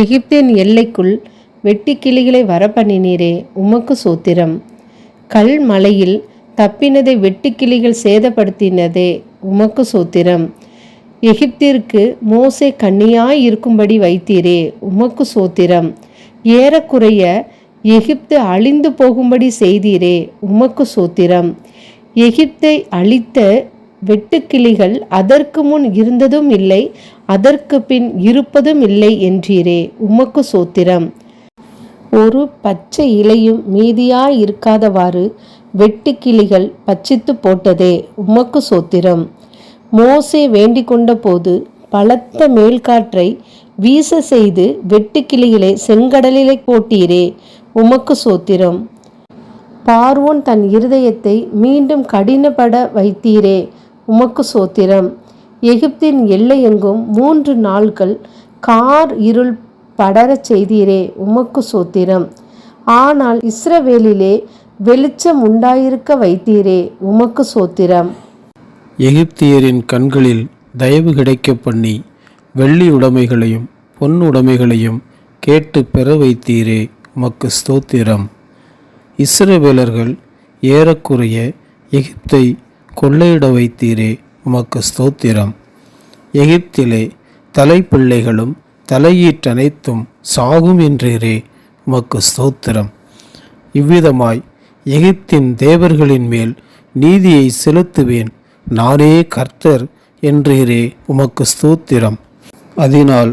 எகிப்தின் எல்லைக்குள் வெட்டுக்கிளிகளை வரப்பண்ணினீரே உமக்கு சோத்திரம். கல் மலையில் தப்பினதை வெட்டுக்கிளிகள் சேதப்படுத்தினதே உமக்கு சோத்திரம். எகிப்திற்கு மோசே கண்ணியாய் இருக்கும்படி வைத்தீரே உமக்கு சோத்திரம். ஏறக்குறைய எகிப்து அழிந்து போகும்படி செய்தீரே உமக்கு சோத்திரம். எகிப்தை அழித்த வெட்டுக்கிளிகள் அதற்கு முன் இருந்ததும் இல்லை அதற்கு பின் இருப்பதும் இல்லை என்றீரே உமக்கு சோத்திரம். ஒரு பச்சை இலையும் மீதியாய் இருக்காதவாறு வெட்டுக்கிளிகள் பச்சித்து போட்டதே உமக்கு சோத்திரம். மோசே வேண்டிக் கொண்டபோது பலத்த மேல்காற்றை வீச செய்து வெட்டுக்கிளிகளை செங்கடலிலே போட்டீரே உமக்கு சோத்திரம். பார்வோன் தன் இருதயத்தை மீண்டும் கடினப்பட வைத்தீரே உமக்கு சோத்திரம். எகிப்தின் எல்லையெங்கும் மூன்று நாள்கள் கார் இருள் படரச் செய்தீரே உமக்கு சோத்திரம். ஆனால் இஸ்ரவேலிலே வெளிச்சம் உண்டாயிருக்க வைத்தீரே உமக்கு சோத்திரம். எகிப்தியரின் கண்களில் தயவு கிடைக்கப் பண்ணி வெள்ளி உடைமைகளையும் பொன் உடைமைகளையும் கேட்டு பெற வைத்தீரே உமக்கு ஸ்தோத்திரம். இஸ்ரவேலர்கள் ஏறக்குறைய எகிப்தை கொள்ளையிட வைத்தீரே உமக்கு ஸ்தோத்திரம். எகிப்திலே தலைப்பிள்ளைகளும் தலையீற்றனைத்தும் சாகும் என்றீரே உமக்கு ஸ்தோத்திரம். இவ்விதமாய் எகிப்தின் தேவர்களின் மேல் நீதியை செலுத்துவேன் நானே கர்த்தர் என்றீரே உமக்கு ஸ்தோத்திரம். அதனால்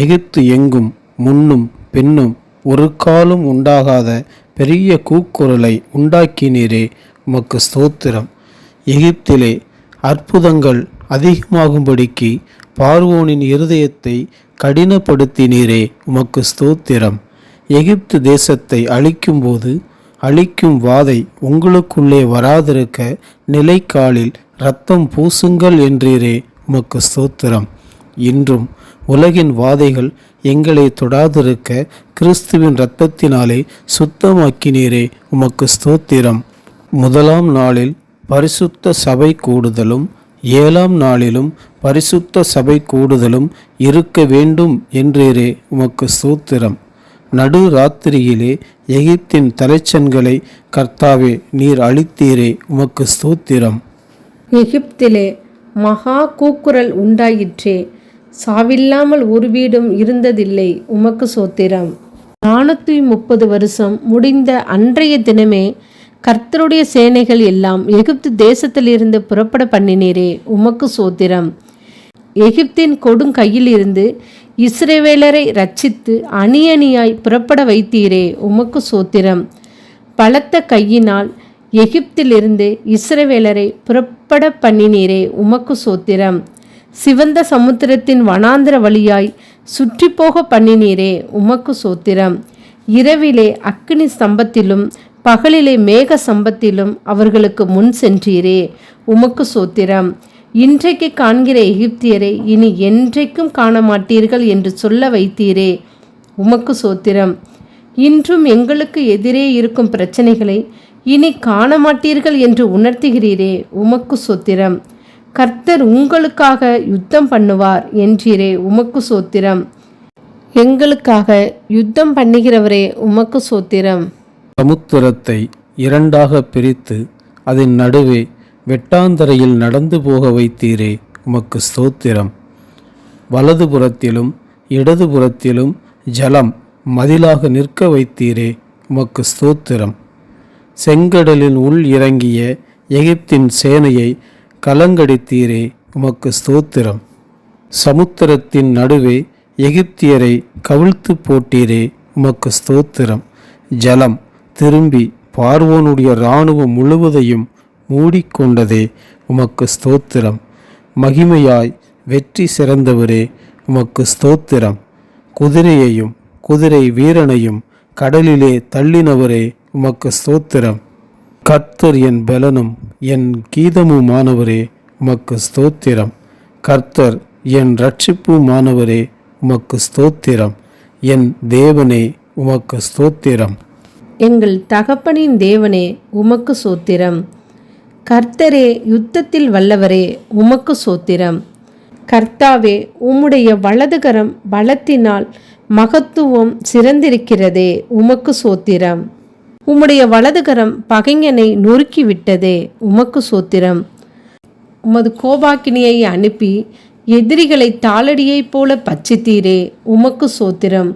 எகிப்து எங்கும் முன்னும் பின்னும் ஒரு காலும் உண்டாகாத பெரிய கூக்குரலை உண்டாக்கினீரே உமக்கு ஸ்தோத்திரம். எகிப்திலே அற்புதங்கள் அதிகமாகும்படிக்கு பார்வோனின் இருதயத்தை கடினப்படுத்தினீரே உமக்கு ஸ்தோத்திரம். எகிப்து தேசத்தை அழிக்கும்போது அழிக்கும் வாதை உங்களுக்குள்ளே வராதிருக்க நிலைக்காலில் இரத்தம் பூசுங்கள் என்றீரே உமக்கு ஸ்தோத்திரம். இன்றும் உலகின் வாதைகள் எங்களை தொடாதிருக்க கிறிஸ்துவின் இரத்தத்தினாலே சுத்தமாக்கினீரே உமக்கு ஸ்தோத்திரம். முதலாம் நாளில் பரிசுத்த சபை கூடுதலும் ஏழாம் நாளிலும் பரிசுத்த சபை கூடுதலும் இருக்க வேண்டும் என்றேரே உமக்கு சூத்திரம் நடு ராத்திரியிலே எகிப்தின் தலைச்சன்களை கர்த்தாவே நீர் அளித்தீரே உமக்கு ஸ்தோத்திரம். எகிப்திலே மகா கூக்குரல் உண்டாயிற்றே சாவில்லாமல் ஒரு வீடும் இருந்ததில்லை உமக்கு சோத்திரம் நானூற்றி முப்பது வருஷம் முடிந்த அன்றைய தினமே கர்த்தருடைய சேனைகள் எல்லாம் எகிப்து தேசத்திலிருந்து புறப்பட பண்ணினீரே உமக்கு சோத்திரம். எகிப்தின் கொடுங்கையிலிருந்து இஸ்ரேவேலரை ரட்சித்து அணி அணியாய் புறப்பட வைத்தீரே உமக்கு சோத்திரம். பலத்த கையினால் எகிப்திலிருந்து இஸ்ரவேலரை புறப்பட பண்ணினீரே உமக்கு சோத்திரம். சிவந்த சமுத்திரத்தின் வனாந்திர வழியாய் சுற்றி போக பண்ணினீரே உமக்கு சோத்திரம். இரவிலே அக்னி ஸ்தம்பத்திலும் பகலிலே மேக சம்பத்திலும் அவர்களுக்கு முன் சென்றீரே உமக்கு சோத்திரம். இன்றைக்கு காண்கிற எகிப்தியரை இனி என்றைக்கும் காண மாட்டீர்கள் என்று சொல்ல வைத்தீரே உமக்கு சோத்திரம். இன்றும் எங்களுக்கு எதிரே இருக்கும் பிரச்சனைகளை இனி காண மாட்டீர்கள் என்று உணர்த்துகிறீரே உமக்கு சோத்திரம். கர்த்தர் உங்களுக்காக யுத்தம் பண்ணுவார் என்றீரே உமக்கு சோத்திரம். எங்களுக்காக யுத்தம் பண்ணுகிறவரே உமக்கு சோத்திரம். சமுத்திரத்தை இரண்டாக பிரித்து அதன் நடுவே வெட்டாந்தரையில் நடந்து போக வைத்தீரே உமக்கு ஸ்தோத்திரம். வலதுபுறத்திலும் இடதுபுறத்திலும் ஜலம் மதிலாக நிற்க வைத்தீரே உமக்கு ஸ்தோத்திரம். செங்கடலின் உள் இறங்கிய எகிப்தின் சேனையை கலங்கடித்தீரே உமக்கு ஸ்தோத்திரம். சமுத்திரத்தின் நடுவே எகிப்தியரை கவிழ்த்து போட்டீரே உமக்கு ஸ்தோத்திரம். ஜலம் திரும்பி பார்வோனுடைய இராணுவம் முழுவதையும் மூடிக்கொண்டதே உமக்கு ஸ்தோத்திரம். மகிமையாய் வெற்றி சிறந்தவரே உமக்கு ஸ்தோத்திரம். குதிரையையும் குதிரை வீரனையும் கடலிலே தள்ளினவரே உமக்கு ஸ்தோத்திரம். கர்த்தர் என் பலனும் என் கீதமுமானவரே உமக்கு ஸ்தோத்திரம். கர்த்தர் என் ரட்சிப்புமானவரே உமக்கு ஸ்தோத்திரம். என் தேவனே உமக்கு ஸ்தோத்திரம். எங்கள் தகப்பனின் தேவனே உமக்கு சோத்திரம். கர்த்தரே யுத்தத்தில் வல்லவரே உமக்கு சோத்திரம். கர்த்தாவே உம்முடைய வலதுகரம் பலத்தினால் மகத்துவம் சிறந்திருக்கிறதே உமக்கு சோத்திரம். உம்முடைய வலதுகரம் பகைஞனை நொறுக்கிவிட்டதே உமக்கு சோத்திரம். உமது கோபாக்கினியை அனுப்பி எதிரிகளை தாளடியைப் போல பச்சித்தீரே உமக்கு சோத்திரம்.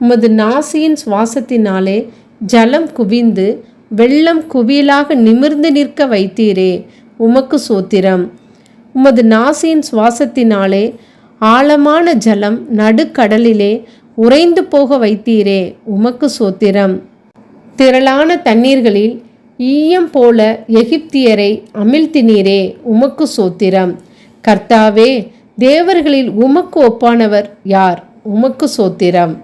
உமது நாசியின் சுவாசத்தினாலே ஜலம் குவிந்து வெள்ளம் குவியலாக நிமிர்ந்து நிற்க வைத்தீரே உமக்கு சோத்திரம். உமது நாசியின் சுவாசத்தினாலே ஆழமான ஜலம் நடுக்கடலிலே உறைந்து போக வைத்தீரே உமக்கு சோத்திரம். திரளான தண்ணீர்களில் ஈயம் போல எகிப்தியரை அமிழ்த்தினீரே உமக்கு சோத்திரம். கர்த்தாவே தேவர்களில் உமக்கு ஒப்பானவர் யார்? உமக்கு சோத்திரம்.